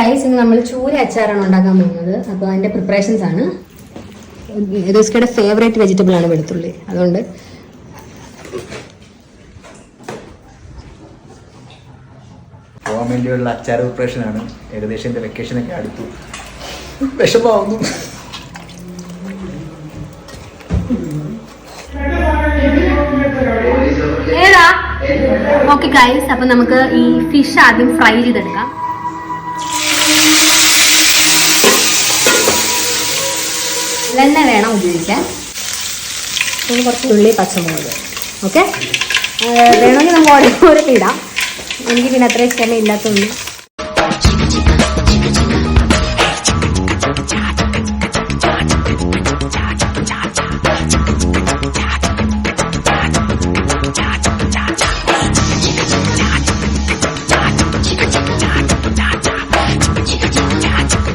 Guys ഇന്ന് നമ്മൾ ചൂര അച്ചാറാണ് ഉണ്ടാക്കാൻ പോകുന്നത്. അപ്പോൾ അതിന്റെ പ്രിപ്പറേഷൻസ് ആണ്. റിസ്കയുടെ ഫേവറേറ്റ് വെജിറ്റബിൾ ആണ് വെളുത്തുള്ളി. അതുകൊണ്ട് പോകാൻ വേണ്ടിയുള്ള അച്ചാർ പ്രിപ്പറേഷൻ ആണ്. ഏകദേശം എന്റെ വെക്കേഷനൊക്കെ അടുത്തു. വിഷമാവുന്നു ഓക്കെ ഗൈസ് അപ്പൊ നമുക്ക് ഈ ഫിഷ് ആദ്യം ഫ്രൈ ചെയ്തെടുക്കാം. എണ്ണ വേണം ഉപയോഗിക്കാൻ. പിന്നെ കുറച്ച് ഉള്ളി പച്ചമുളക്. ഓക്കെ വേണമെങ്കിൽ നമുക്ക് ഓരോ ഓരോ ഇടാം. എനിക്ക് പിന്നെ അത്രയും ക്ഷമ ഇല്ലാത്തതുകൊണ്ട്